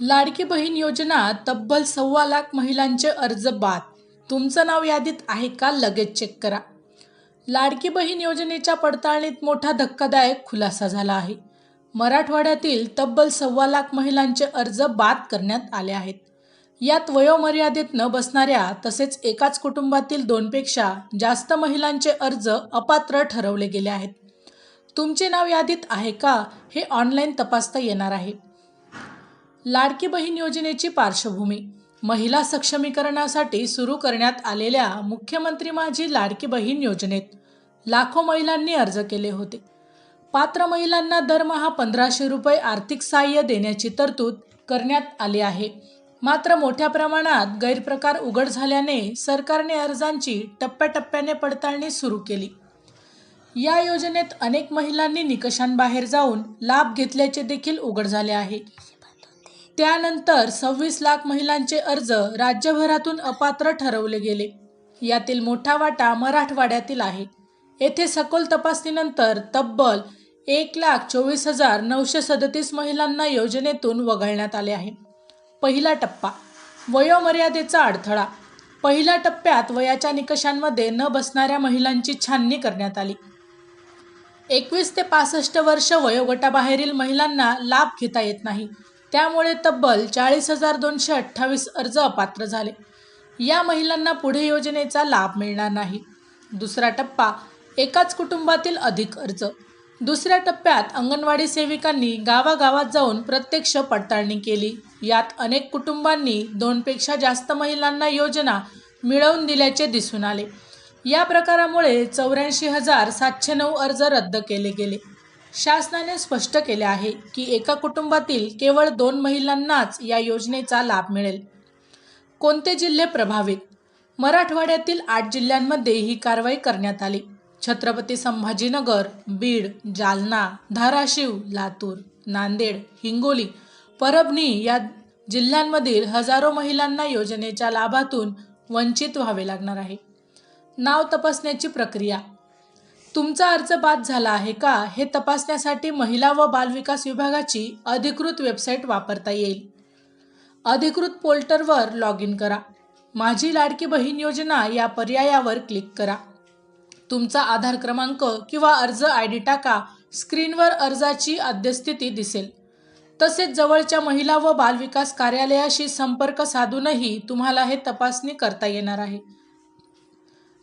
लाडकी बहीण योजना तब्बल सव्वा लाख महिलांचे अर्ज बाद. तुमचं नाव यादीत आहे का? लगेच चेक करा. लाडकी बहीण योजनेच्या पडताळणीत मोठा धक्कादायक खुलासा झाला आहे. मराठवाड्यातील तब्बल सव्वा लाख महिलांचे अर्ज बाद करण्यात आले आहेत. यात वयोमर्यादेत न बसणाऱ्या तसेच एकाच कुटुंबातील दोनपेक्षा जास्त महिलांचे अर्ज अपात्र ठरवले गेले आहेत. तुमचे नाव यादीत आहे का? हे ऑनलाईन तपासता येणार आहे. लाडकी बहीण योजनेची पार्श्वभूमी. महिला सक्षमीकरणासाठी सुरू करण्यात आलेल्या मुख्यमंत्री माझी लाडकी बहीण योजनेत लाखो महिलांनी अर्ज केले होते. पात्र महिलांना दरमहा पंधराशे रुपये आर्थिक सहाय्य देण्याची तरतूद करण्यात आली आहे. मात्र मोठ्या प्रमाणात गैरप्रकार उघड झाल्याने सरकारने अर्जांची टप्प्याटप्प्याने पडताळणी सुरू केली. या योजनेत अनेक महिलांनी निकषांबाहेर जाऊन लाभ घेतल्याचे देखील उघड झाले आहे. त्यानंतर सव्वीस लाख महिलांचे अर्ज राज्यभरातून अपात्र ठरवले गेले. यातील मोठा वाटा मराठवाड्यातील आहे. येथे सखोल तपासणीनंतर तब्बल एक लाख चोवीस हजार नऊशे सदतीस महिलांना योजनेतून वगळण्यात आले आहे. पहिला टप्पा वयोमर्यादेचा अडथळा. पहिल्या टप्प्यात वयाच्या निकषांमध्ये न बसणाऱ्या महिलांची छाननी करण्यात आली. एकवीस ते पासष्ट वर्ष वयोगटाबाहेरील महिलांना लाभ घेता येत नाही. त्यामुळे तब्बल चाळीस हजार दोनशे अठ्ठावीस अर्ज अपात्र झाले. या महिलांना पुढे योजनेचा लाभ मिळणार नाही. दुसरा टप्पा एकाच कुटुंबातील अधिक अर्ज. दुसऱ्या टप्प्यात अंगणवाडी सेविकांनी गावागावात जाऊन प्रत्यक्ष पडताळणी केली. यात अनेक कुटुंबांनी दोनपेक्षा जास्त महिलांना योजना मिळवून दिल्याचे दिसून आले. या प्रकारामुळे चौऱ्याऐंशी हजार सातशे नऊ अर्ज रद्द केले गेले. शासनाने स्पष्ट केले आहे की एका कुटुंबातील केवळ दोन महिलांनाच या योजनेचा लाभ मिळेल. कोणते जिल्हे प्रभावित? मराठवाड्यातील आठ जिल्ह्यांमध्ये ही कारवाई करण्यात आली. छत्रपती संभाजीनगर बीड जालना धाराशिव लातूर नांदेड हिंगोली परभणी या जिल्ह्यांमधील हजारो महिलांना योजनेच्या लाभातून वंचित व्हावे लागणार आहे. नाव तपासण्याची प्रक्रिया तुमचा अर्ज बाद झाला आहे का हे तपासण्यासाठी महिला व बालविकास विभागाची अधिकृत वेबसाईट वापरता येईल. अधिकृत पोर्टलवर लॉग इन करा. माझी लाडकी बहीण योजना या पर्यायावर क्लिक करा. तुमचा आधार क्रमांक किंवा अर्ज आय डी टाका. स्क्रीनवर अर्जाची अद्यस्थिती दिसेल. तसेच जवळच्या महिला व बालविकास कार्यालयाशी संपर्क साधूनही तुम्हाला हे तपासणी करता येणार आहे.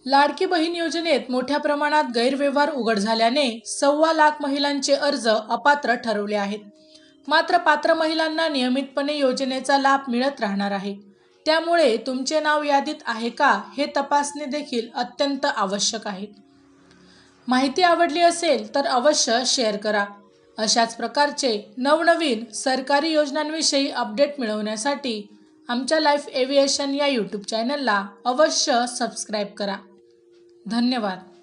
लाडकी बहीण योजनेत मोठ्या प्रमाणात गैरव्यवहार उघड झाल्याने सव्वा लाख महिलांचे अर्ज अपात्र ठरवले आहेत. मात्र पात्र महिलांना नियमितपणे योजनेचा लाभ मिळत राहणार आहे. त्यामुळे तुमचे नाव यादीत आहे का हे तपासणे देखील अत्यंत आवश्यक आहे माहिती आवडली असेल तर अवश्य शेअर करा. अशाच प्रकारचे नवनवीन सरकारी योजनांविषयी अपडेट मिळवण्यासाठी आमच्या लाईफ एव्हिएशन या यूट्यूब चॅनलला अवश्य सबस्क्राईब करा. धन्यवाद.